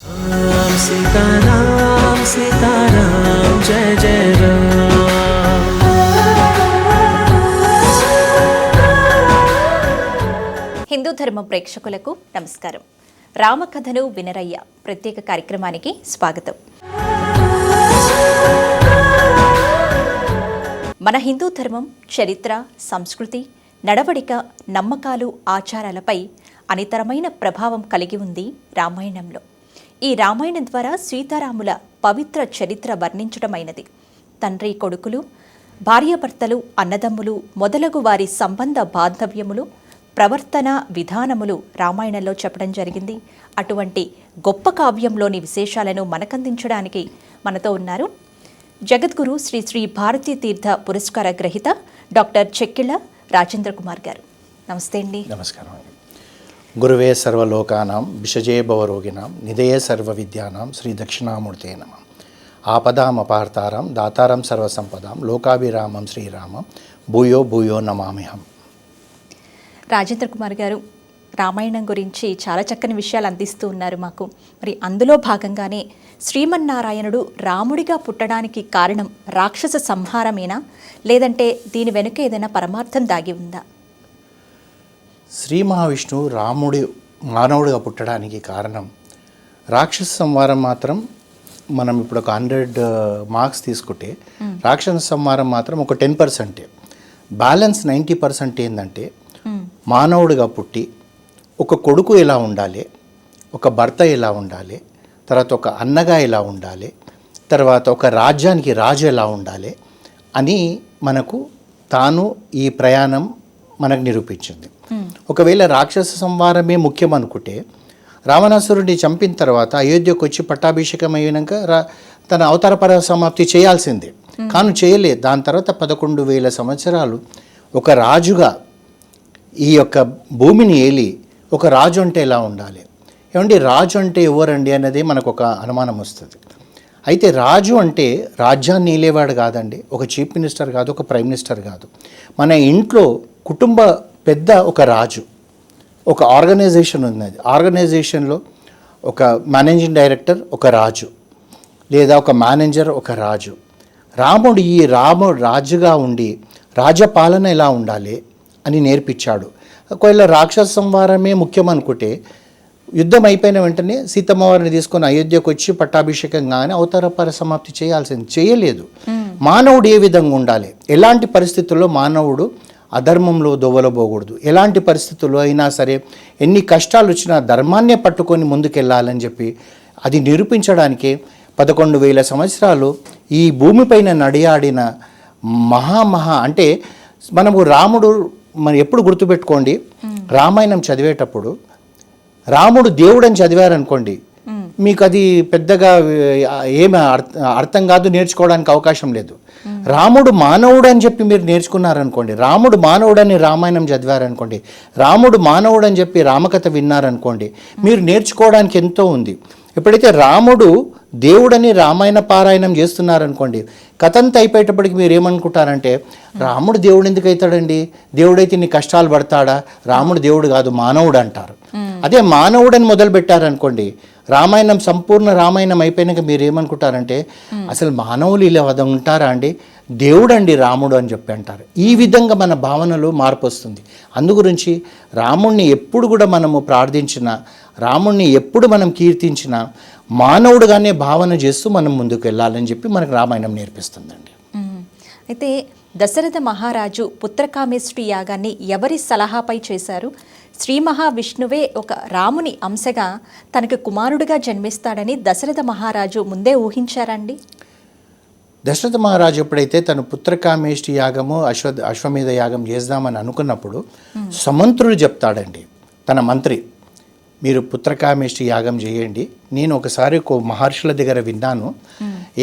राम सीताराम सीताराम जय जय राम హిందూ ధర్మం ప్రేక్షకులకు నమస్కారం రామకథను వినరయ్య ప్రత్యేక కార్యక్రమానికి స్వాగతం మన హిందూ ధర్మం చరిత్ర సంస్కృతి నడవడిక నమ్మకాలు ఆచారాలపై అనితరమైన ప్రభావం కలిగి ఉంది రామాయణంలో ఈ రామాయణం ద్వారా సీతారాముల పవిత్ర చరిత్ర వర్ణించడమైనది. తండ్రి కొడుకులు భార్యాభర్తలు అన్నదమ్ములు మొదలగు వారి సంబంధ బాంధవ్యములు ప్రవర్తన విధానములు రామాయణంలో చెప్పడం జరిగింది. అటువంటి గొప్ప కావ్యంలోని విశేషాలను మనకందించడానికి మనతో ఉన్నారు జగద్గురు శ్రీ శ్రీ భారతీ తీర్థ పురస్కార గ్రహీత డాక్టర్ చెక్కిళ్ళ రాజేంద్ర కుమార్ గారు. నమస్తే అండి. నమస్కారం గురువే సర్వలోకానాం విషజే భవరోగిణాం నిధయే సర్వ విద్యానాం శ్రీ దక్షిణామూర్తే నమ. ఆపదాం అపార్తారం దాతారం సర్వసంపదాం లోకాభిరామం శ్రీరామం భూయో భూయో నమామిహం రాజేంద్ర కుమార్ గారు రామాయణం గురించి చాలా చక్కని విషయాలు అందిస్తూ ఉన్నారు మాకు. మరి అందులో భాగంగానే శ్రీమన్నారాయణుడు రాముడిగా పుట్టడానికి కారణం రాక్షస సంహారమేనా? లేదంటే దీని వెనుక ఏదైనా పరమార్థం దాగి ఉందా? శ్రీ మహావిష్ణువు రాముడి మానవుడిగా పుట్టడానికి కారణం. రాక్షస సంహారం మాత్రం మనం ఇప్పుడు ఒక హండ్రెడ్ మార్క్స్ తీసుకుంటే రాక్షస సంహారం మాత్రం ఒక టెన్ పర్సెంటే. బ్యాలెన్స్ నైంటీ పర్సెంట్ ఏంటంటే మానవుడిగా పుట్టి ఒక కొడుకు ఎలా ఉండాలి ఒక భర్త ఎలా ఉండాలి తర్వాత ఒక అన్నగా ఎలా ఉండాలి తర్వాత ఒక రాజ్యానికి రాజు ఎలా ఉండాలి అని మనకు తాను ఈ ప్రయాణం మనకు నిరూపించింది. ఒకవేళ రాక్షస సంవారమే ముఖ్యం అనుకుంటే రావణాసురుడిని చంపిన తర్వాత అయోధ్యకు వచ్చి పట్టాభిషేకం అయినాక రా తన అవతార పర సమాప్తి చేయాల్సిందే. కాను చేయలే దాని తర్వాత పదకొండు వేల సంవత్సరాలు ఒక రాజుగా ఈ యొక్క భూమిని ఏలి ఒక రాజు అంటే ఎలా ఉండాలి? ఏమండి రాజు అంటే ఎవరండి అనేది మనకు ఒక అనుమానం వస్తుంది. అయితే రాజు అంటే రాజ్యాన్ని ఏలేవాడు కాదండి. ఒక చీఫ్ మినిస్టర్ కాదు ఒక ప్రైమ్ మినిస్టర్ కాదు. మన ఇంట్లో కుటుంబ పెద్ద ఒక రాజు ఒక ఆర్గనైజేషన్ ఉన్నది ఆర్గనైజేషన్లో ఒక మేనేజింగ్ డైరెక్టర్ ఒక రాజు లేదా ఒక మేనేజర్ ఒక రాజు. రాముడు ఈ రాముడు రాజుగా ఉండి రాజ్యపాలన ఎలా ఉండాలి అని నేర్పించాడు. ఒకవేళ రాక్షస సంహారమే ముఖ్యం అనుకుంటే యుద్ధం అయిపోయిన వెంటనే సీతమ్మ వారిని తీసుకొని అయోధ్యకు వచ్చి పట్టాభిషేకం కానీ అవతార పరిసమాప్తి చేయాల్సింది. చేయలేదు. మానవుడు ఏ విధంగా ఉండాలి? ఎలాంటి పరిస్థితుల్లో మానవుడు అధర్మంలో దొవలబోకూడదు ఎలాంటి పరిస్థితుల్లో అయినా సరే ఎన్ని కష్టాలు వచ్చినా ధర్మాన్నే పట్టుకొని ముందుకెళ్ళాలని చెప్పి అది నిరూపించడానికే పదకొండు వేల సంవత్సరాలు ఈ భూమిపైన నడియాడిన మహామహా అంటే మనము రాముడు మనం ఎప్పుడు గుర్తుపెట్టుకోండి? రామాయణం చదివేటప్పుడు రాముడు దేవుడని చదివారనుకోండి. మీకు అది పెద్దగా ఏమి అర్థ- అర్థం కాదు నేర్చుకోవడానికి అవకాశం లేదు. రాముడు మానవుడు అని చెప్పి మీరు నేర్చుకున్నారనుకోండి రాముడు మానవుడని రామాయణం చదివారనుకోండి రాముడు మానవుడు అని చెప్పి రామకథ విన్నారనుకోండి మీరు నేర్చుకోవడానికి ఎంతో ఉంది. ఎప్పుడైతే రాముడు దేవుడని రామాయణ పారాయణం చేస్తున్నారనుకోండి కథ అంతా అయిపోయేటప్పటికి మీరు ఏమనుకుంటారంటే రాముడు దేవుడు ఎందుకు అవుతాడండి? దేవుడైతే నీ కష్టాలు పడతాడా? రాముడు దేవుడు కాదు మానవుడు అంటారు. అదే మానవుడని మొదలు పెట్టారనుకోండి రామాయణం సంపూర్ణ రామాయణం అయిపోయినాక మీరు ఏమనుకుంటారంటే అసలు మానవులు ఇలా వద ఉంటారా అండి? దేవుడండి రాముడు అని చెప్పి అంటారు. ఈ విధంగా మన భావనలో మార్పు వస్తుంది. అందుగురించి రాముణ్ణి ఎప్పుడు కూడా మనము ప్రార్థించినా రాముణ్ణి ఎప్పుడు మనం కీర్తించినా మానవుడుగానే భావన చేస్తూ మనం ముందుకు వెళ్ళాలని చెప్పి మనకు రామాయణం నేర్పిస్తుందండి. అయితే దశరథ మహారాజు పుత్రకామేశ్వరి యాగాన్ని ఎవరి సలహాపై చేశారు? శ్రీ మహావిష్ణువే ఒక రాముని అంశగా తనకు కుమారుడిగా జన్మిస్తాడని దశరథ మహారాజు ముందే ఊహించారండి? దశరథ మహారాజు ఎప్పుడైతే తన పుత్రకామేష్టి యాగము అశ్వ అశ్వమేధ యాగం చేద్దామని అనుకున్నప్పుడు సమంత్రుడు చెప్తాడండి తన మంత్రి మీరు పుత్రకామేష్టి యాగం చేయండి నేను ఒకసారి ఒక మహర్షుల దగ్గర విన్నాను.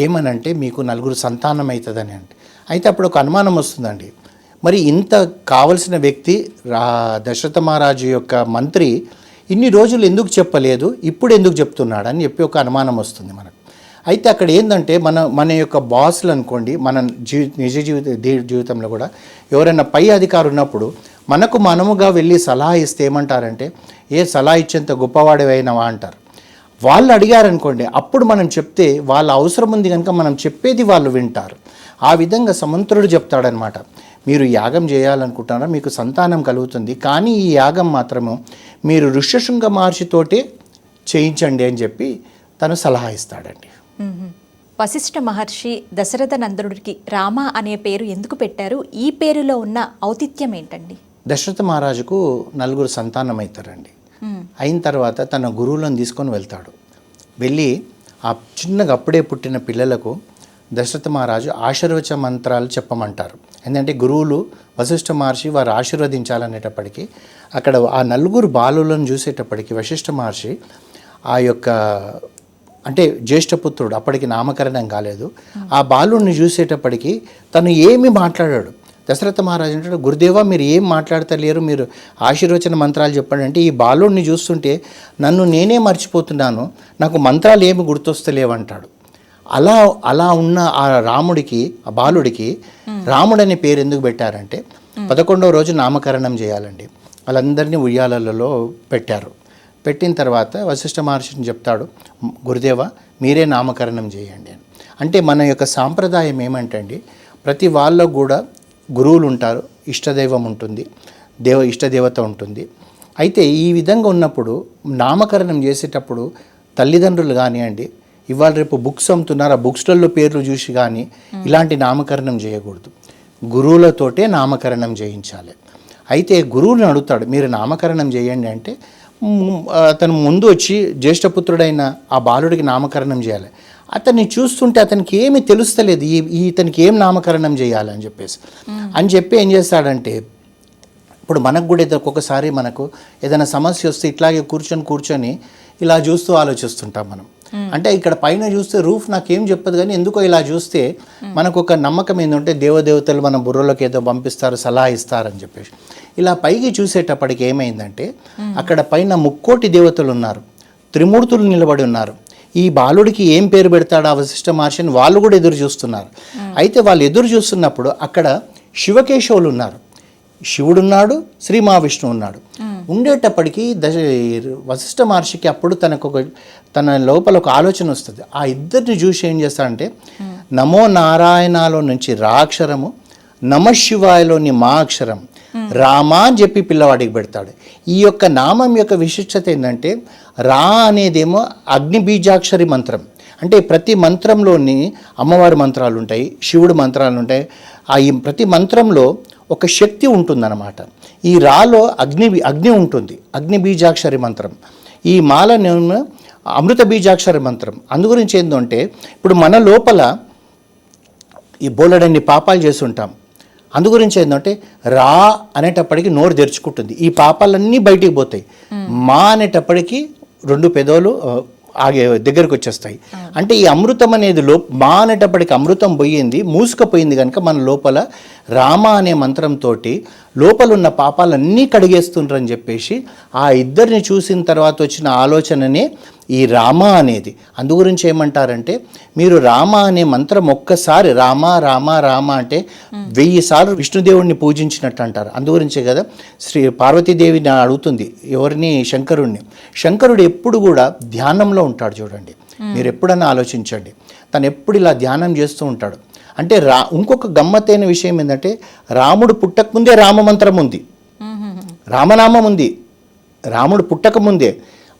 ఏమనంటే మీకు నలుగురు సంతానం అవుతుందని అంటే. అయితే అప్పుడు ఒక అనుమానం వస్తుందండి. మరి ఇంత కావలసిన వ్యక్తి రా దశరథ మహారాజు యొక్క మంత్రి ఇన్ని రోజులు ఎందుకు చెప్పలేదు ఇప్పుడు ఎందుకు చెప్తున్నాడు అని చెప్పి ఒక అనుమానం వస్తుంది మనకు. అయితే అక్కడ ఏంటంటే మన మన యొక్క బాసులు అనుకోండి మన జీ నిజ జీవిత జీవితంలో కూడా ఎవరైనా పై అధికారు ఉన్నప్పుడు మనకు మనముగా వెళ్ళి సలహా ఇస్తే ఏమంటారంటే ఏ సలహా ఇచ్చేంత గొప్పవాడివైనవా అంటారు. వాళ్ళు అడిగారనుకోండి అప్పుడు మనం చెప్తే వాళ్ళ అవసరం ఉంది కనుక మనం చెప్పేది వాళ్ళు వింటారు. ఆ విధంగా సమంత్రుడు చెప్తాడనమాట. మీరు యాగం చేయాలనుకుంటున్నారా? మీకు సంతానం కలుగుతుంది. కానీ ఈ యాగం మాత్రము మీరు ఋష్యశృంగ మహర్షితోటే చేయించండి అని చెప్పి తను సలహా ఇస్తాడండి. వశిష్ఠ మహర్షి దశరథ నందనుడికి రామ అనే పేరు ఎందుకు పెట్టారు? ఈ పేరులో ఉన్న ఔతిథ్యం ఏంటండి? దశరథ మహారాజుకు నలుగురు సంతానం అవుతారండి. అయిన తర్వాత తన గురువులను తీసుకొని వెళ్తాడు. వెళ్ళి ఆ చిన్నగా అప్పుడే పుట్టిన పిల్లలకు దశరథ మహారాజు ఆశీర్వచ మంత్రాలు చెప్పమంటారు. ఎందుకంటే గురువులు వశిష్ఠ మహర్షి వారు ఆశీర్వదించాలనేటప్పటికీ అక్కడ ఆ నలుగురు బాలులను చూసేటప్పటికి వశిష్ఠ మహర్షి ఆ యొక్క అంటే జ్యేష్ఠపుత్రుడు అప్పటికి నామకరణం కాలేదు. ఆ బాలుడిని చూసేటప్పటికి తను ఏమి మాట్లాడాడు? దశరథ మహారాజు అంటాడు గురుదేవా మీరు ఏం మాట్లాడతలేరు? మీరు ఆశీర్వచన మంత్రాలు చెప్పండి. అంటే ఈ బాలుడిని చూస్తుంటే నన్ను నేనే మర్చిపోతున్నాను. నాకు మంత్రాలు ఏమి గుర్తొస్తలేవంటాడు అలా అలా ఉన్న ఆ రాముడికి ఆ బాలుడికి రాముడని పేరు ఎందుకు పెట్టారంటే పదకొండవ రోజు నామకరణం చేయాలండి. వాళ్ళందరినీ ఉయ్యాలలో పెట్టారు. పెట్టిన తర్వాత వశిష్ఠ మహర్షిని చెప్తాడు గురుదేవ మీరే నామకరణం చేయండి అని. అంటే మన యొక్క సాంప్రదాయం ఏమంటండి ప్రతి వాళ్ళకు కూడా గురువులు ఉంటారు ఇష్టదైవం ఉంటుంది దేవ ఇష్టదేవత ఉంటుంది. అయితే ఈ విధంగా ఉన్నప్పుడు నామకరణం చేసేటప్పుడు తల్లిదండ్రులు కానివ్వండి ఇవాళ రేపు బుక్స్ అమ్ముతున్నారు. ఆ బుక్స్లలో పేర్లు చూసి కానీ ఇలాంటి నామకరణం చేయకూడదు. గురువులతోటే నామకరణం చేయించాలి. అయితే గురువుని అడుగుతాడు మీరు నామకరణం చేయండి అంటే అతను ముందు వచ్చి జ్యేష్ఠపుత్రుడైన ఆ బాలుడికి నామకరణం చేయాలి. అతన్ని చూస్తుంటే అతనికి ఏమి తెలుస్తలేదు. ఈ ఈ ఇతనికి ఏం నామకరణం చేయాలి అని చెప్పేసి. అని చెప్పి ఏం చేస్తాడంటే ఇప్పుడు మనకు కూడా ఏదో ఒక్కొక్కసారి మనకు ఏదైనా సమస్య వస్తే ఇట్లాగే కూర్చొని కూర్చొని ఇలా చూస్తూ ఆలోచిస్తుంటాం మనం. అంటే ఇక్కడ పైన చూస్తే రూఫ్ నాకేం చెప్పదు కానీ ఎందుకో ఇలా చూస్తే మనకు ఒక నమ్మకం ఏంటంటే దేవదేవతలు మన బుర్రలోకి ఏదో పంపిస్తారు సలహా ఇస్తారని చెప్పేసి. ఇలా పైకి చూసేటప్పటికి ఏమైందంటే అక్కడ పైన ముక్కోటి దేవతలు ఉన్నారు త్రిమూర్తులు నిలబడి ఉన్నారు. ఈ బాలుడికి ఏం పేరు పెడతాడు ఆ వశిష్ఠ మహర్షిని వాళ్ళు కూడా ఎదురు చూస్తున్నారు. అయితే వాళ్ళు ఎదురు చూస్తున్నప్పుడు అక్కడ శివకేశవులు ఉన్నారు. శివుడున్నాడు శ్రీ మహావిష్ణువు ఉన్నాడు. ఉండేటప్పటికీ దశ వశిష్ఠ మహర్షికి అప్పుడు తనకు ఒక తన లోపల ఒక ఆలోచన వస్తుంది. ఆ ఇద్దరిని చూసి ఏం చేస్తాడంటే నమో నారాయణలో నుంచి రా అక్షరము నమశివాయలోని మా అక్షరం రామా అని చెప్పి పిల్లవాడికి పెడతాడు. ఈ యొక్క నామం యొక్క విశిష్టత ఏంటంటే రా అనేదేమో అగ్ని బీజాక్షరి మంత్రం. అంటే ప్రతి మంత్రంలోని అమ్మవారి మంత్రాలు ఉంటాయి శివుడు మంత్రాలు ఉంటాయి. ఆ ఈ ప్రతి మంత్రంలో ఒక శక్తి ఉంటుందన్నమాట. ఈ రాలో అగ్ని అగ్ని ఉంటుంది. అగ్ని బీజాక్షరి మంత్రం. ఈ మాలనేమో అమృత బీజాక్షరి మంత్రం. అందు గురించి ఏంటంటే ఇప్పుడు మన లోపల ఈ బోలెడన్ని పాపాలు చేస్తుంటాం. అందు గురించి ఏంటంటే రా అనేటప్పటికి నోరు తెరుచుకుంటుంది. ఈ పాపాలన్నీ బయటికి పోతాయి. మా అనేటప్పటికి రెండు పెదవులు ఆగే దగ్గరకు వచ్చేస్తాయి. అంటే ఈ అమృతం అనేది లో మా అనేటప్పటికి అమృతం పోయింది మూసుకుపోయింది కనుక మన లోపల రామ అనే మంత్రంతో లోపలున్న పాపాలన్నీ కడిగేస్తుండ్రని చెప్పేసి ఆ ఇద్దరిని చూసిన తర్వాత వచ్చిన ఆలోచననే ఈ రామ అనేది. అందు గురించి ఏమంటారంటే మీరు రామ అనే మంత్రం ఒక్కసారి రామ రామ రామ అంటే వెయ్యి సార్లు విష్ణుదేవుడిని పూజించినట్టు అంటారు. అందు గురించే కదా శ్రీ పార్వతీదేవిని అడుగుతుంది ఎవరిని? శంకరుణ్ణి. శంకరుడు ఎప్పుడు కూడా ధ్యానంలో ఉంటాడు చూడండి. మీరు ఎప్పుడన్నా ఆలోచించండి. తను ఎప్పుడు ఇలా ధ్యానం చేస్తూ ఉంటాడు. అంటే రా ఇంకొక గమ్మత్తైన విషయం ఏంటంటే రాముడు పుట్టకముందే రామమంత్రం ఉంది. రామనామం ఉంది రాముడు పుట్టకముందే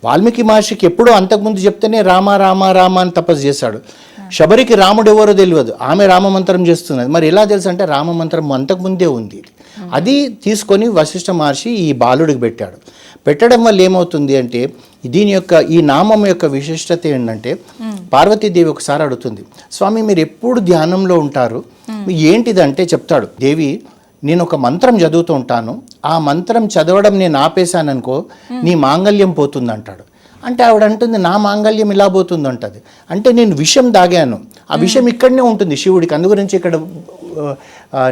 వాల్మీకి మహర్షికి ఎప్పుడో అంతకుముందు చెప్తేనే రామ రామ రామ అని తపస్సు చేశాడు. శబరికి రాముడు ఎవరో తెలియదు. ఆమె రామమంత్రం చేస్తున్నది. మరి ఎలా తెలుసు అంటే రామమంత్రం అంతకుముందే ఉంది. అది తీసుకొని వశిష్ఠ మహర్షి ఈ బాలుడికి పెట్టాడు. పెట్టడం వల్ల ఏమవుతుంది అంటే దీని యొక్క ఈ నామం యొక్క విశిష్టత ఏంటంటే పార్వతీదేవి ఒకసారి అడుగుతుంది స్వామి మీరు ఎప్పుడు ధ్యానంలో ఉంటారు? ఏంటిదంటే చెప్తాడు దేవి నేను ఒక మంత్రం చదువుతూ ఉంటాను. ఆ మంత్రం చదవడం నేను ఆపేశాననుకో నీ మాంగల్యం పోతుంది అంటాడు అంటే ఆవిడ అంటుంది నా మాంగల్యం ఇలా పోతుంది అంటది అంటే నేను విషం దాగాను. ఆ విషం ఇక్కడనే ఉంటుంది శివుడికి అందు గురించి ఇక్కడ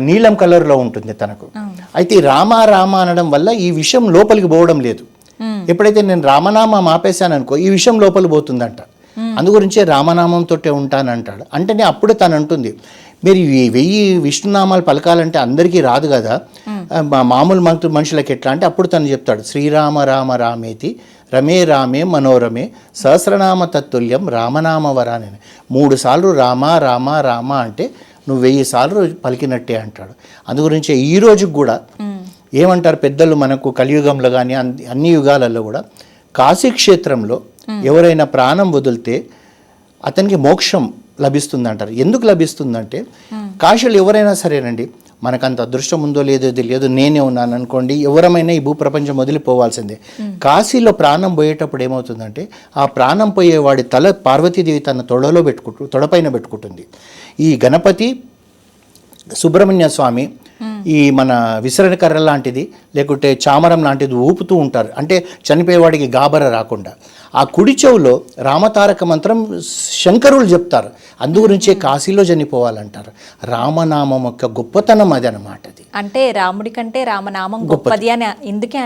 నీలం కలర్లో ఉంటుంది తనకు. అయితే ఈ రామ రామ అనడం వల్ల ఈ విషం లోపలికి పోవడం లేదు. ఎప్పుడైతే నేను రామనామం ఆపేశాననుకో ఈ విషయం లోపలికి పోతుందంట. అందు గురించే రామనామంతో ఉంటానంటాడు. అంటేనే అప్పుడు తను అంటుంది మీరు ఈ వెయ్యి విష్ణునామాలు పలకాలంటే అందరికీ రాదు కదా. మా మామూలు మంత్రు మనుషులకి ఎట్లా? అంటే అప్పుడు తను చెప్తాడు శ్రీరామ రామ రామేతి రమే రామే మనోరమే సహస్రనామ తత్తుల్యం రామనామ వరాని. మూడు సార్లు రామ రామ రామ అంటే నువ్వు వెయ్యి సార్లు పలికినట్టే అంటాడు. అందు గురించి ఈ రోజుకి కూడా ఏమంటారు పెద్దలు మనకు కలియుగంలో కానీ అన్ని యుగాలలో కూడా కాశీ క్షేత్రంలో ఎవరైనా ప్రాణం వదిలితే అతనికి మోక్షం లభిస్తుంది అంటారు ఎందుకు లభిస్తుందంటే కాశీలు ఎవరైనా సరేనండి మనకంత అదృష్టం ఉందో లేదో తెలియదు నేనే ఉన్నాను అనుకోండి ఎవరమైనా ఈ భూప్రపంచం వదిలిపోవాల్సిందే. కాశీలో ప్రాణం పోయేటప్పుడు ఏమవుతుందంటే ఆ ప్రాణం పోయేవాడి తల పార్వతీదేవి తన తొడలో పెట్టుకుంటు తొడపైన పెట్టుకుంటుంది. ఈ గణపతి సుబ్రహ్మణ్య స్వామి ఈ మన విసరణ కర్ర లాంటిది లేకుంటే చామరం లాంటిది ఊపుతూ ఉంటారు. అంటే చనిపోయేవాడికి గాబర రాకుండా. ఆ కుడి చెవులో రామతారక మంత్రం శంకరులు చెప్తారు. అందు గురించే కాశీలో చనిపోవాలంటారు. రామనామం యొక్క గొప్పతనం అది అనమాట అది. అంటే రాముడి కంటే రామనామం గొప్పది అని ఇందుకే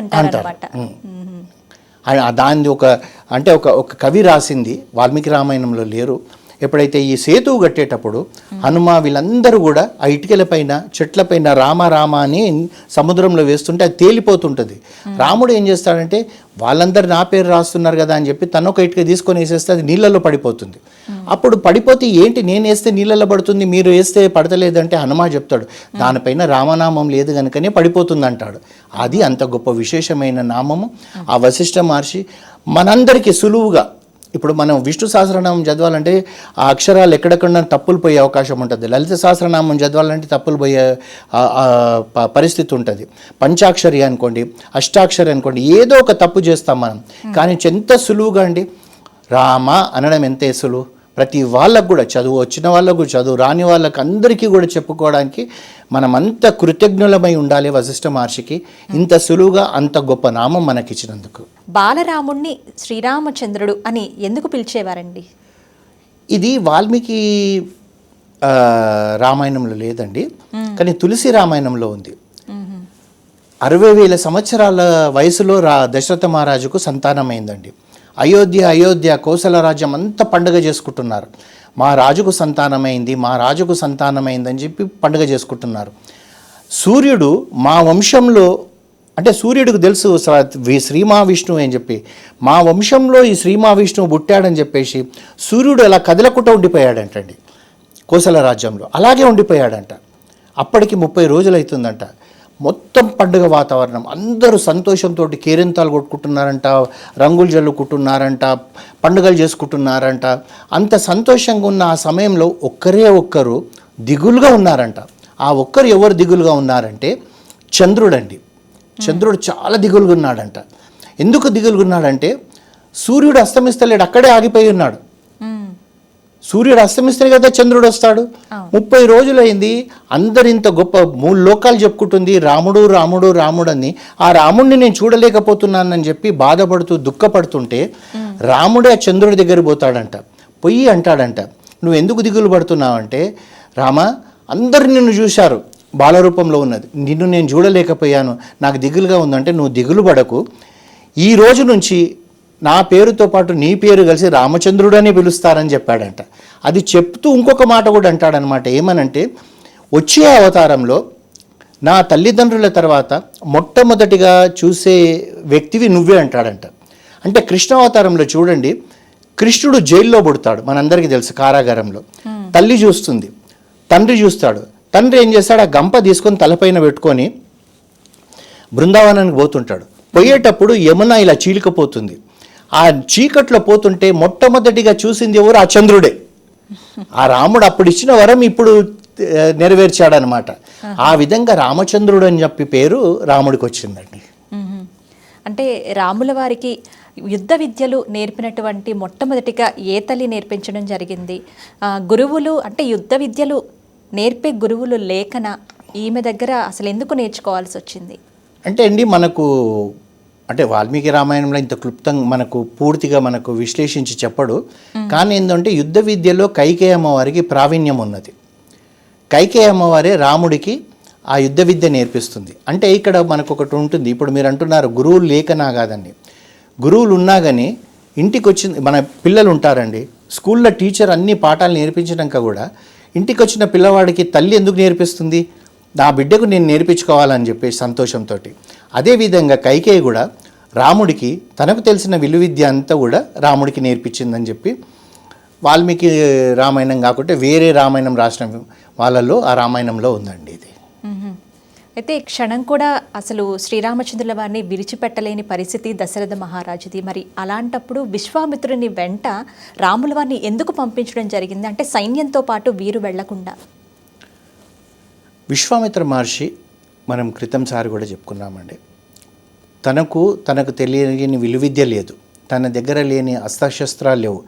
ఆ- ఆ దాన్ని ఒక అంటే ఒక ఒక కవి రాసింది వాల్మీకి రామాయణంలో లేరు. ఎప్పుడైతే ఈ సేతువు కట్టేటప్పుడు హనుమ వీళ్ళందరూ కూడా ఆ ఇటుకల పైన చెట్ల పైన రామ రామ అని సముద్రంలో వేస్తుంటే అది తేలిపోతుంటుంది. రాముడు ఏం చేస్తాడంటే వాళ్ళందరూ నా పేరు రాస్తున్నారు కదా అని చెప్పి తను ఒక ఇటుక తీసుకొని వేసేస్తే అది నీళ్ళలో పడిపోతుంది. అప్పుడు పడిపోతే ఏంటి? నేను వేస్తే నీళ్ళలో పడుతుంది మీరు వేస్తే పడతలేదంటే హనుమ చెప్తాడు. దానిపైన రామనామం లేదు కనుకనే పడిపోతుంది అంటాడు అది అంత గొప్ప విశేషమైన నామము. ఆ వశిష్ఠ మహర్షి మనందరికీ సులువుగా ఇప్పుడు మనం విష్ణు సహస్రనామం చదవాలంటే ఆ అక్షరాలు ఎక్కడెక్కడ తప్పులు పోయే అవకాశం ఉంటుంది. లలిత సహస్రనామం చదవాలంటే తప్పులు పోయే పరిస్థితి ఉంటుంది. పంచాక్షరి అనుకోండి అష్టాక్షరి అనుకోండి ఏదో ఒక తప్పు చేస్తాం మనం. కానీ ఎంత సులువుగా అండి రామ అనడం ఎంత సులువు? ప్రతి వాళ్ళకు కూడా చదువు వచ్చిన వాళ్ళకు చదువు రాని వాళ్ళకు అందరికీ కూడా చెప్పుకోవడానికి మనం అంత కృతజ్ఞులమై ఉండాలి వశిష్ఠ మహర్షికి. ఇంత సులువుగా అంత గొప్ప నామం మనకిచ్చినందుకు. బాలరాముణ్ణి శ్రీరామచంద్రుడు అని ఎందుకు పిలిచేవారండి? ఇది వాల్మీకి రామాయణంలో లేదండి. కానీ తులసి రామాయణంలో ఉంది. అరవై వేల సంవత్సరాల వయసులో రా దశరథ మహారాజుకు సంతానమైందండి. అయోధ్య అయోధ్య కోసల రాజ్యం అంతా పండుగ చేసుకుంటున్నారు. మా రాజుకు సంతానమైంది మా రాజుకు సంతానమైందని చెప్పి పండుగ చేసుకుంటున్నారు. సూర్యుడు మా వంశంలో అంటే సూర్యుడికి తెలుసు స- శ్రీ మహావిష్ణువు అని చెప్పి. మా వంశంలో ఈ శ్రీ మహావిష్ణువు పుట్టాడని చెప్పేసి సూర్యుడు అలా కదలకుండా ఉండిపోయాడంటండి కోసల రాజ్యంలో. అలాగే ఉండిపోయాడంట. అప్పటికి ముప్పై రోజులు అవుతుందంట మొత్తం పండుగ వాతావరణం. అందరూ సంతోషంతో కేరింతాలు కొట్టుకుంటున్నారంట రంగులు జల్లుకుంటున్నారంట పండుగలు చేసుకుంటున్నారంట. అంత సంతోషంగా ఉన్న ఆ సమయంలో ఒక్కరే ఒక్కరు దిగులుగా ఉన్నారంట. ఆ ఒక్కరు ఎవరు దిగులుగా ఉన్నారంటే చంద్రుడండి. చంద్రుడు చాలా దిగులుగా ఉన్నాడంట. ఎందుకు దిగులుగా ఉన్నాడంటే సూర్యుడు అస్తమిస్తలేడు అక్కడే ఆగిపోయి ఉన్నాడు. సూర్యుడు అస్తమిస్తే కదా చంద్రుడు వస్తాడు. ముప్పై రోజులైంది అందరు ఇంత గొప్ప మూడు లోకాలు చెప్పుకుంటుంది రాముడు రాముడు రాముడు అని ఆ రాముడిని నేను చూడలేకపోతున్నానని చెప్పి బాధపడుతూ దుఃఖపడుతుంటే రాముడే ఆ చంద్రుడి దగ్గర పోతాడంట. పొయ్యి అంటాడంట. నువ్వు ఎందుకు దిగులు పడుతున్నావంటే రామ అందరు నిన్ను చూశారు బాలరూపంలో ఉన్నది. నిన్ను నేను చూడలేకపోయాను. నాకు దిగులుగా ఉందంటే నువ్వు దిగులు పడకు. ఈ రోజు నుంచి నా పేరుతో పాటు నీ పేరు కలిసి రామచంద్రుడని పిలుస్తారని చెప్పాడంట. అది చెప్తూ ఇంకొక మాట కూడా అంటాడనమాట. ఏమనంటే వచ్చే అవతారంలో నా తల్లిదండ్రుల తర్వాత మొట్టమొదటిగా చూసే వ్యక్తివి నువ్వే అంటాడంట. అంటే కృష్ణ అవతారంలో చూడండి కృష్ణుడు జైల్లో పుడతాడు. మనందరికీ తెలుసు కారాగారంలో. తల్లి చూస్తుంది తండ్రి చూస్తాడు. తండ్రి ఏం చేస్తాడు? ఆ గంప తీసుకొని తలపైన పెట్టుకొని బృందావనానికి పోతుంటాడు. పోయేటప్పుడు యమున ఇలా చీలికపోతుంది ఆ చీకట్లో పోతుంటే మొట్టమొదటిగా చూసింది ఎవరు? ఆ చంద్రుడే. ఆ రాముడు అప్పుడు ఇచ్చిన వరం ఇప్పుడు నెరవేర్చాడనమాట. ఆ విధంగా రామచంద్రుడు అని చెప్పి పేరు రాముడికి వచ్చిందండి. అంటే రాముల వారికి యుద్ధ విద్యలు నేర్పినటువంటి మొట్టమొదటిగా ఏ తల్లి నేర్పించడం జరిగింది? గురువులు అంటే యుద్ధ విద్యలు నేర్పే గురువులు లేఖన ఈమె దగ్గర అసలు ఎందుకు నేర్చుకోవాల్సి వచ్చింది? అంటే అండి మనకు అంటే వాల్మీకి రామాయణంలో ఇంత క్లుప్తంగా మనకు పూర్తిగా మనకు విశ్లేషించి చెప్పడు. కానీ ఏంటంటే యుద్ధ విద్యలో కైకేయ అమ్మవారికి ప్రావీణ్యం ఉన్నది. కైకేయ అమ్మవారే రాముడికి ఆ యుద్ధ విద్య నేర్పిస్తుంది. అంటే ఇక్కడ మనకు ఒకటి ఉంటుంది. ఇప్పుడు మీరు అంటున్నారు గురువులు లేకనా కాదండి. గురువులు ఉన్నా కానీ ఇంటికి వచ్చిన మన పిల్లలు ఉంటారండి. స్కూల్లో టీచర్ అన్ని పాఠాలు నేర్పించినాక కూడా ఇంటికి వచ్చిన పిల్లవాడికి తల్లి ఎందుకు నేర్పిస్తుంది? నా బిడ్డకు నేను నేర్పించుకోవాలని చెప్పేసి సంతోషంతో అదేవిధంగా కైకేయి కూడా రాముడికి తనకు తెలిసిన విలువిద్య అంతా కూడా రాముడికి నేర్పించిందని చెప్పి వాల్మీకి రామాయణం కాకుంటే వేరే రామాయణం రాసిన వాళ్ళల్లో ఆ రామాయణంలో ఉందండి ఇది. అయితే క్షణం కూడా అసలు శ్రీరామచంద్రుల వారిని విడిచిపెట్టలేని పరిస్థితి దశరథ మహారాజుది. మరి అలాంటప్పుడు విశ్వామిత్రుని వెంట రాముల వారిని ఎందుకు పంపించడం జరిగింది? అంటే సైన్యంతో పాటు వీరు వెళ్ళకుండా. విశ్వామిత్ర మహర్షి మనం క్రితం సారి కూడా చెప్పుకున్నామండి. తనకు తనకు తెలియని విలువిద్య లేదు. తన దగ్గర లేని అస్త్రశస్త్రాలు లేవు.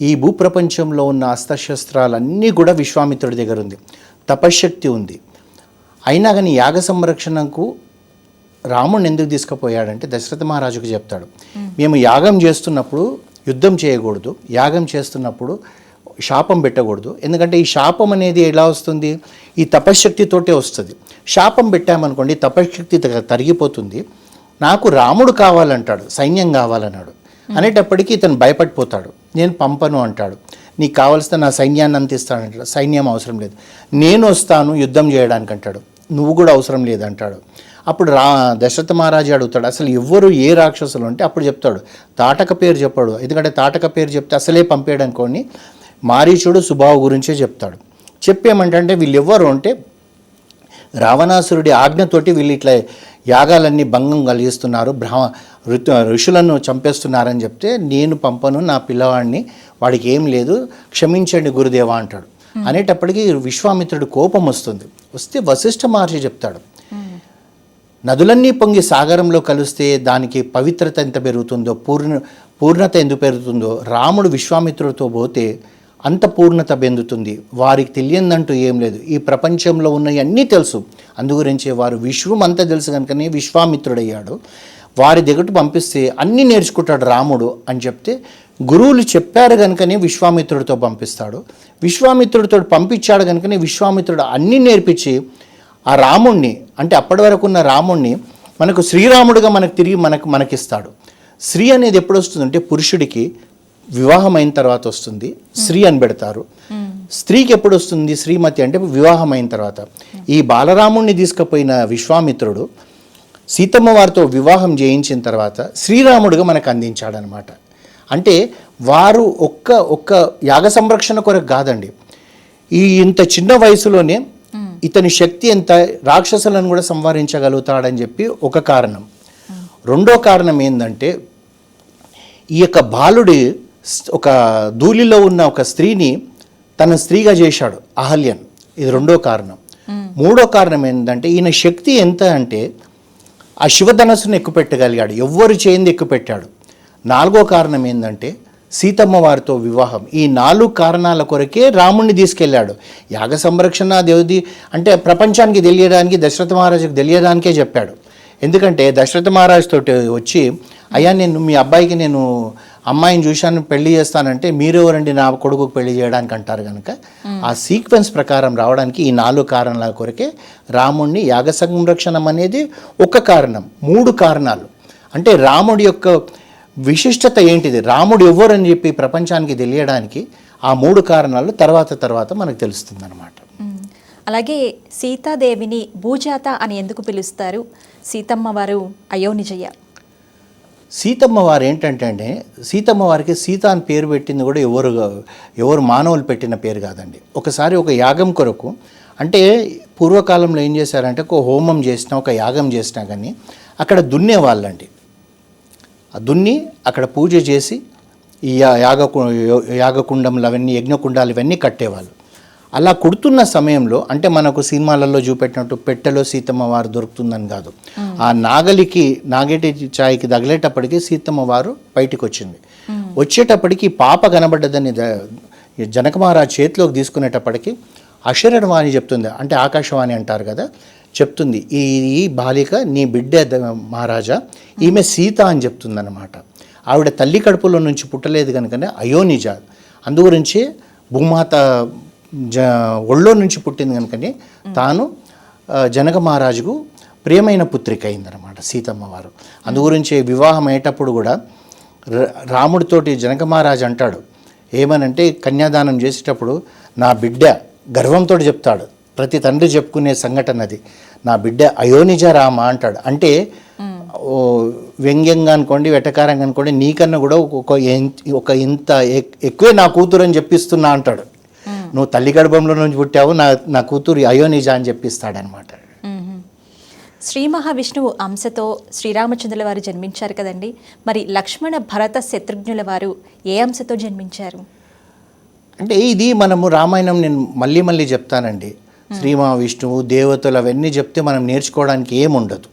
ఈ భూప్రపంచంలో ఉన్న అస్త్రశస్త్రాలన్నీ కూడా విశ్వామిత్రుడి దగ్గర ఉంది. తపశ్శక్తి ఉంది. అయినా కానీ యాగ సంరక్షణకు రాముడిని ఎందుకు తీసుకుపోయాడంటే దశరథ మహారాజుకు చెప్తాడు. మేము యాగం చేస్తున్నప్పుడు యుద్ధం చేయకూడదు. యాగం చేస్తున్నప్పుడు శాపం పెట్టకూడదు. ఎందుకంటే ఈ శాపం అనేది ఎలా వస్తుంది? ఈ తపశ్శక్తితోటే వస్తుంది. శాపం పెట్టామనుకోండి తపశ్శక్తి తరిగిపోతుంది. నాకు రాముడు కావాలంటాడు సైన్యం కావాలన్నాడు. అనేటప్పటికీ ఇతను భయపడిపోతాడు. నేను పంపను అంటాడు. నీకు కావలసిన నా సైన్యాన్ని అంతిస్తానంటాడు సైన్యం అవసరం లేదు. నేను వస్తాను యుద్ధం చేయడానికి అంటాడు. నువ్వు కూడా అవసరం లేదంటాడు అప్పుడు రా దశరథ మహారాజు అడుగుతాడు అసలు ఎవ్వరు ఏ రాక్షసులు అంటే అప్పుడు చెప్తాడు. తాటక పేరు చెప్పాడు. ఎందుకంటే తాటక పేరు చెప్తే అసలే పంపేయడం అనుకోని మారీచుడు సుబాహు గురించే చెప్తాడు. చెప్పేమంటే వీళ్ళు ఎవ్వరు అంటే రావణాసురుడి ఆజ్ఞతోటి వీళ్ళు ఇట్లా యాగాలన్నీ భంగం కలిగిస్తున్నారు బ్రహ్మ ఋతు ఋషులను చంపేస్తున్నారని చెప్తే నేను పంపను నా పిల్లవాడిని వాడికి ఏం లేదు క్షమించండి గురుదేవా అంటాడు. అనేటప్పటికీ విశ్వామిత్రుడు కోపం వస్తుంది. వస్తే వశిష్ఠ మహర్షి చెప్తాడు. నదులన్నీ పొంగి సాగరంలో కలిస్తే దానికి పవిత్రత ఎంత పెరుగుతుందో పూర్ణ పూర్ణత ఎందుకు పెరుగుతుందో రాముడు విశ్వామిత్రుడితో పోతే అంత పూర్ణత పెందుతుంది. వారికి తెలియందంటూ ఏం లేదు. ఈ ప్రపంచంలో ఉన్నవి అన్నీ తెలుసు. అందుగురించే వారు విశ్వం అంతా తెలుసు కనుకనే విశ్వామిత్రుడయ్యాడు. వారి దగ్గర పంపిస్తే అన్నీ నేర్చుకుంటాడు రాముడు అని చెప్తే గురువులు చెప్పారు కనుకనే విశ్వామిత్రుడితో పంపిస్తాడు. విశ్వామిత్రుడితో పంపించాడు కనుకనే విశ్వామిత్రుడు అన్నీ నేర్పించి ఆ రాముణ్ణి అంటే అప్పటి వరకు ఉన్న రాముణ్ణి మనకు శ్రీరాముడుగా మనకు తిరిగి మనకు మనకిస్తాడు. స్త్రీ అనేది ఎప్పుడు వస్తుందంటే పురుషుడికి వివాహం అయిన తర్వాత వస్తుంది. స్త్రీ అని పెడతారు. స్త్రీకి ఎప్పుడు వస్తుంది? శ్రీమతి అంటే వివాహం అయిన తర్వాత. ఈ బాలరాముణ్ణి తీసుకుపోయిన విశ్వామిత్రుడు సీతమ్మ వారితో వివాహం చేయించిన తర్వాత శ్రీరాముడుగా మనకు అందించాడనమాట అంటే వారు ఒక్క ఒక్క యాగ సంరక్షణ కొరకు కాదండి. ఈ ఇంత చిన్న వయసులోనే ఇతని శక్తి ఎంత రాక్షసులను కూడా సంహరించగలుగుతాడని చెప్పి ఒక కారణం. రెండో కారణం ఏంటంటే ఈ యొక్క బాలుడి ఒక ధూళిలో ఉన్న ఒక స్త్రీని తన స్త్రీగా చేశాడు అహల్యన్. ఇది రెండో కారణం. మూడో కారణం ఏంటంటే ఈయన శక్తి ఎంత అంటే ఆ శివధనస్సును ఎక్కుపెట్టగలిగాడు ఎవ్వరు చేయింది ఎక్కుపెట్టాడు. నాలుగో కారణం ఏంటంటే సీతమ్మ వారితో వివాహం. ఈ నాలుగు కారణాల కొరకే రాముణ్ణి తీసుకెళ్ళాడు. యాగ సంరక్షణ దేవది అంటే ప్రపంచానికి తెలియడానికి దశరథ మహారాజుకు తెలియడానికే చెప్పాడు. ఎందుకంటే దశరథ మహారాజు తోటి వచ్చి అయ్యా నేను మీ అబ్బాయికి నేను అమ్మాయిని చూశాను పెళ్ళి చేస్తానంటే మీరెవరండి నా కొడుకుకు పెళ్ళి చేయడానికి అంటారు కనుక ఆ సీక్వెన్స్ ప్రకారం రావడానికి ఈ నాలుగు కారణాల కొరకే రాముణ్ణి యాగ సంరక్షణం అనేది ఒక కారణం మూడు కారణాలు. అంటే రాముడి యొక్క విశిష్టత ఏంటిది? రాముడు ఎవరని చెప్పి ప్రపంచానికి తెలియడానికి ఆ మూడు కారణాలు తర్వాత తర్వాత మనకు తెలుస్తుంది అనమాట అలాగే సీతాదేవిని భూజాత అని ఎందుకు పిలుస్తారు? సీతమ్మ వారు అయోనిజయ. సీతమ్మ వారు ఏంటంటే అండి సీతమ్మ వారికి సీత అని పేరు పెట్టింది కూడా ఎవరు ఎవరు మానవులు పెట్టిన పేరు కాదండి. ఒకసారి ఒక యాగం కొరకు అంటే పూర్వకాలంలో ఏం చేశారంటే ఒక హోమం చేసినా ఒక యాగం చేసినా కానీ అక్కడ దున్నేవాళ్ళండి ఆ దున్ని అక్కడ పూజ చేసి ఈ యా- యాగ యాగకుండంలు యాగకుండములు అవన్నీ యజ్ఞకుండాలు ఇవన్నీ కట్టేవాళ్ళు. అలా కుడుతున్న సమయంలో అంటే మనకు సినిమాలలో చూపెట్టినట్టు పెట్టెలో సీతమ్మ వారు దొరుకుతుందని కాదు. ఆ నాగలికి నాగేటి ఛాయ్కి తగిలేటప్పటికి సీతమ్మ వారు బయటికి వచ్చింది వచ్చేటప్పటికి పాప కనబడ్డదని జనక మహారాజ్ చేతిలోకి తీసుకునేటప్పటికి అశరణవాణి చెప్తుంది. అంటే ఆకాశవాణి అంటారు కదా చెప్తుంది ఈ ఈ బాలిక నీ బిడ్డ మహారాజా ఈమె సీత అని చెప్తుందన్నమాట. ఆవిడ తల్లి కడుపులో నుంచి పుట్టలేదు కనుకనే అయోనిజ అందుగురించి భూమాత జ ఒళ్ళో నుంచి పుట్టింది కనుకనే తాను జనక మహారాజుకు ప్రియమైన పుత్రిక అయిందనమాట సీతమ్మవారు. అందు అందుగురించి వివాహం అయ్యేటప్పుడు కూడా రాముడితోటి జనక మహారాజు అంటాడు ఏమనంటే కన్యాదానం చేసేటప్పుడు నా బిడ్డ గర్వంతో చెప్తాడు ప్రతి తండ్రి చెప్పుకునే సంఘటన అది నా బిడ్డ అయోనిజ రామ అంటాడు. అంటే ఓ వ్యంగ్యంగా అనుకోండి వెటకారంగా అనుకోండి నీకన్నా కూడా ఒక ఒక ఇంత ఎక్కువే నా కూతురు అని చెప్పిస్తున్నా అంటాడు. నువ్వు తల్లి గర్భంలో నుంచి పుట్టావు నా నా కూతురు అయ్యో నిజా అని చెప్పిస్తాడనమాట. శ్రీ మహావిష్ణువు అంశతో శ్రీరామచంద్రుల వారు జన్మించారు కదండి. మరి లక్ష్మణ భరత శత్రుఘ్నుల వారు ఏ అంశతో జన్మించారు? అంటే ఇది మనము రామాయణం నేను మళ్ళీ మళ్ళీ చెప్తానండి. శ్రీ మహావిష్ణువు దేవతలు అవన్నీ చెప్తే మనం నేర్చుకోవడానికి ఏముండదు.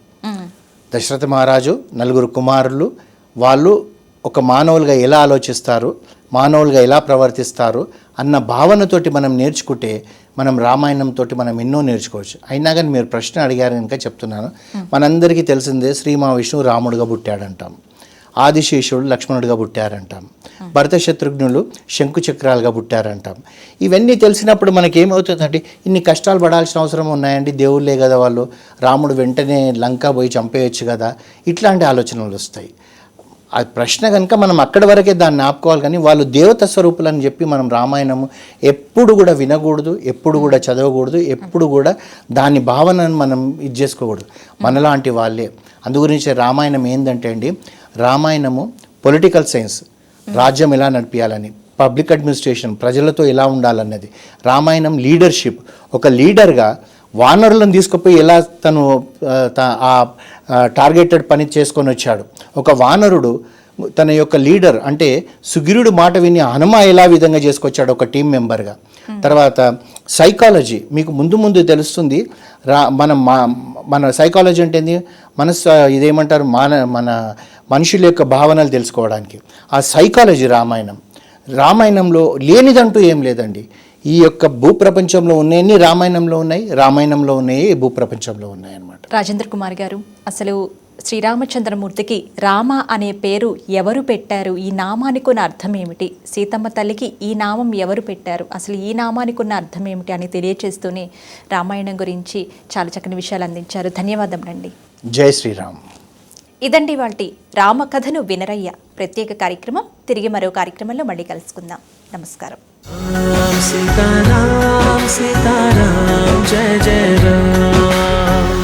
దశరథ మహారాజు నలుగురు కుమారులు వాళ్ళు ఒక మానవులుగా ఎలా ఆలోచిస్తారు మానవులుగా ఎలా ప్రవర్తిస్తారు అన్న భావనతోటి మనం నేర్చుకుంటే మనం రామాయణంతో మనం ఎన్నో నేర్చుకోవచ్చు. అయినా కానీ మీరు ప్రశ్న అడిగారు కనుక చెప్తున్నాను. మనందరికీ తెలిసిందే శ్రీ మహావిష్ణువు రాముడుగా పుట్టాడంటాం. ఆదిశేషుడు లక్ష్మణుడిగా పుట్టారంటాం. భరత శత్రుఘ్నులు శంకు చక్రాలుగా పుట్టారంటాం. ఇవన్నీ తెలిసినప్పుడు మనకి ఏమవుతుందంటే ఇన్ని కష్టాలు పడాల్సిన అవసరం ఉన్నాయండి దేవుళ్ళే కదా వాళ్ళు. రాముడు వెంటనే లంక పోయి చంపేయచ్చు కదా. ఇట్లాంటి ఆలోచనలు వస్తాయి. ఆ ప్రశ్న కనుక మనం అక్కడి వరకే దాన్ని ఆపుకోవాలి కానీ వాళ్ళు దేవత స్వరూపులు అని చెప్పి మనం రామాయణము ఎప్పుడు కూడా వినకూడదు ఎప్పుడు కూడా చదవకూడదు ఎప్పుడు కూడా దాని భావనను మనం ఇది చేసుకోకూడదు. మనలాంటి వాళ్ళే. అందుగురించి రామాయణం ఏంటంటే అండి రామాయణము పొలిటికల్ సైన్స్ రాజ్యం ఎలా నడిపించాలని పబ్లిక్ అడ్మినిస్ట్రేషన్ ప్రజలతో ఎలా ఉండాలన్నది. రామాయణం లీడర్షిప్ ఒక లీడర్గా వానరులను తీసుకుపోయి ఎలా తను ఆ, టార్గెటెడ్ పని చేసుకొని వచ్చాడు. ఒక వానరుడు తన యొక్క లీడర్ అంటే సుగిరుడు మాట విని హనుమ ఎలా విధంగా చేసుకొచ్చాడు ఒక టీం మెంబర్గా. తర్వాత సైకాలజీ మీకు ముందు ముందు తెలుస్తుంది రా మన మా మన సైకాలజీ అంటే ఏంది? మనస్ ఇదేమంటారు? మాన మన మనుషుల యొక్క భావనలు తెలుసుకోవడానికి. ఆ సైకాలజీ రామాయణం. రామాయణంలో లేనిదంటూ ఏం లేదండి. ఈ యొక్క భూప్రపంచంలో ఉన్నాయన్ని రామాయణంలో ఉన్నాయి రామాయణంలో ఉన్నాయి భూప్రపంచంలో ఉన్నాయి అన్నమాట రాజేంద్ర కుమార్ గారు అసలు శ్రీరామచంద్రమూర్తికి రామ అనే పేరు ఎవరు పెట్టారు? ఈ నామానికి ఉన్న అర్థం ఏమిటి? సీతమ్మ తల్లికి ఈ నామం ఎవరు పెట్టారు? అసలు ఈ నామానికి ఉన్న అర్థం ఏమిటి అని తెలియచేస్తూనే రామాయణం గురించి చాలా చక్కని విషయాలు అందించారు. ధన్యవాదములండి. జై శ్రీరామ్. ఇదండి వాటి రామకథను వినరయ్య. ప్రత్యేక కార్యక్రమం తిరిగి మరో కార్యక్రమంలో మళ్ళీ కలుసుకుందాం. నమస్కారం. సీతారాం సీతారాం జయ జయ రామ్.